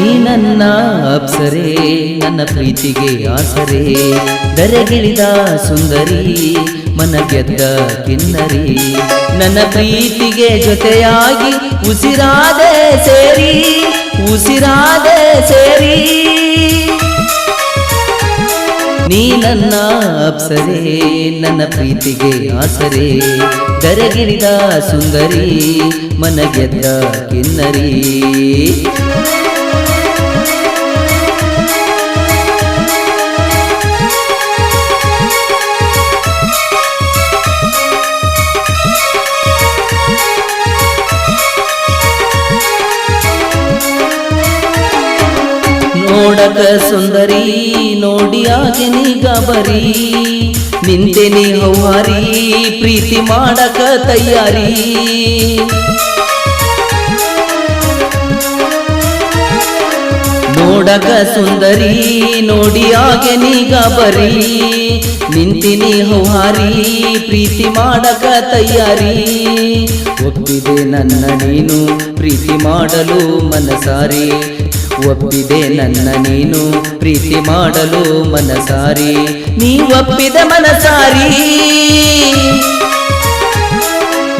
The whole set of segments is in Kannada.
ನೀ ನನ್ನ ಅಪ್ಸರೆ, ನನ್ನ ಪ್ರೀತಿಗೆ ಆಸರೆ. ದರೆಗಿಳಿದ ಸುಂದರಿ, ಮನ ಗೆದ್ದ ಕಿನ್ನರಿ. ನನ್ನ ಪ್ರೀತಿಗೆ ಜೊತೆಯಾಗಿ ಉಸಿರಾದೆ ಸೇರಿ ಉಸಿರಾದೆ ಸೇರಿ. ನೀ ನನ್ನ ಅಪ್ಸರೆ, ನನ್ನ ಪ್ರೀತಿಗೆ ಆಸರೆ. ದರೆಗಿಳಿದ ಸುಂದರಿ, ಮನ ಗೆದ್ದ ಕಿನ್ನರಿ. ನೋಡಕ ಸುಂದರಿ, ನೋಡಿ ಆಗಿ ನೀ ಗಬರಿ ನಿಂತೆನಿ ಹೌಹಾರಿ, ಪ್ರೀತಿ ಮಾಡಕ ತಯಾರಿ. ನೋಡಕ ಸುಂದರಿ, ನೋಡಿ ಆಗೆ ನೀ ಗಬರಿ ನಿಂತಿನಿ ಹೌಹಾರಿ, ಪ್ರೀತಿ ಮಾಡಕ ತಯಾರಿ. ಒಪ್ಪಿದೆ ನನ್ನ ನೀನು, ಪ್ರೀತಿ ಮಾಡಲು ಮನಸಾರಿ. ಒಪ್ಪಿದೆ ನನ್ನ ನೀನು ಪ್ರೀತಿ ಮಾಡಲು ಮನಸಾರಿ. ನೀ ಒಪ್ಪಿದ ಮನಸಾರಿ.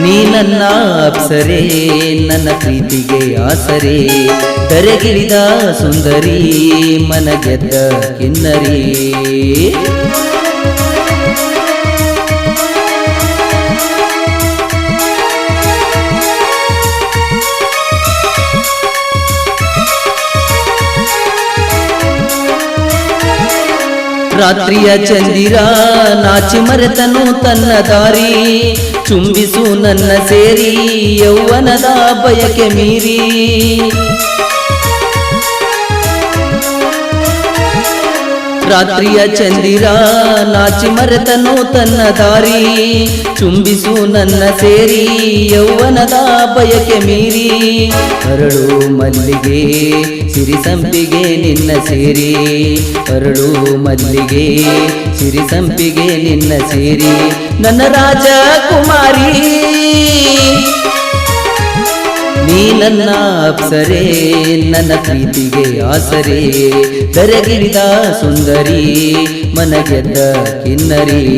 ನೀ ನನ್ನ ಅಪ್ಸರೆ, ನನ್ನ ಪ್ರೀತಿಗೆ ಆಸರೆ. ದರೆಗಿಳಿದ ಸುಂದರಿ ಮನಗೆದ್ದ ಕಿನ್ನರಿ. ರಾತ್ರಿಯ ಚಂದಿರ ನಾಚಿ ಮರೆತನು ತನ್ನ ದಾರಿ ಚುಂಬಿಸು ನನ್ನ ಸೇರಿ ಯೌವನದ ಬಯಕೆ ಮೀರಿ ರಾತ್ರಿಯ ಚಂದಿರ, ನಾಚಿ ಮರೆತನು ತನ್ನ ದಾರಿ. ಚುಂಬಿಸು ನನ್ನ ಸೇರಿ, ಯೌವನದ ಬಯಕೆ ಮೀರಿ. ಅರಳು ಮಲ್ಲಿಗೆ, ಸಿರಿ ಸಂಪಿಗೆ ನಿನ್ನ ಸೇರಿ. ಅರಳು ಮಲ್ಲಿಗೆ, ಸಿರಿ ಸಂಪಿಗೆ ನಿನ್ನ ಸೇರಿ. ನನ್ನ ರಾಜಕುಮಾರಿ ನೀ ನನ್ನ ಅಪ್ಸರೆ, ನನ್ನ ಪ್ರೀತಿಗೆ ಆಸರೆ. ಬೆರಗಿಳಿದ ಸುಂದರಿ ಮನ ಗೆದ್ದ ಕಿನ್ನರಿ.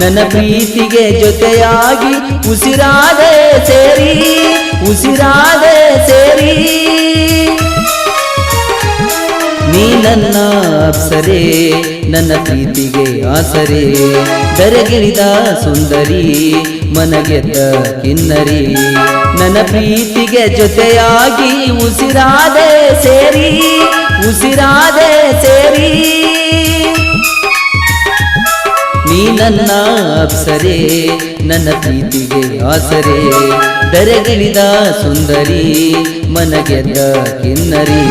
ನನ್ನ ಪ್ರೀತಿಗೆ ಜೊತೆಯಾಗಿ ಉಸಿರಾದೆ ಸೇರಿ ಉಸಿರಾದೆ ಸೇರಿ. ನನ್ನ ಅಪ್ಸರೆ, ನನ್ನ ಪ್ರೀತಿಗೆ ಆಸರೆ. ಬೆರಗಿಳಿದ ಸುಂದರಿ, ಮನಗೆದ್ದ ಕಿನ್ನರಿ. ನನ್ನ ಪ್ರೀತಿಗೆ ಜೊತೆಯಾಗಿ ಉಸಿರಾದೆ ಸೇರಿ ಉಸಿರಾದೆ ಸೇರಿ. ನೀ ನನ್ನ ಅಪ್ಸರೆ, ನನ್ನ ಪ್ರೀತಿಗೆ ಆಸರೆ. ದರೆಗಿಳಿದ ಸುಂದರಿ, ಮನಗೆದ್ದ ಕಿನ್ನರಿ.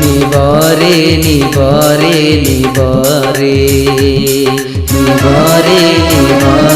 ನೀ ಬಾರೆ ನೀ ಬಾರೆ ನೀ ಬಾರೆ. ನೀ ಬಾರೆ ನೀ ಬಾರೆ.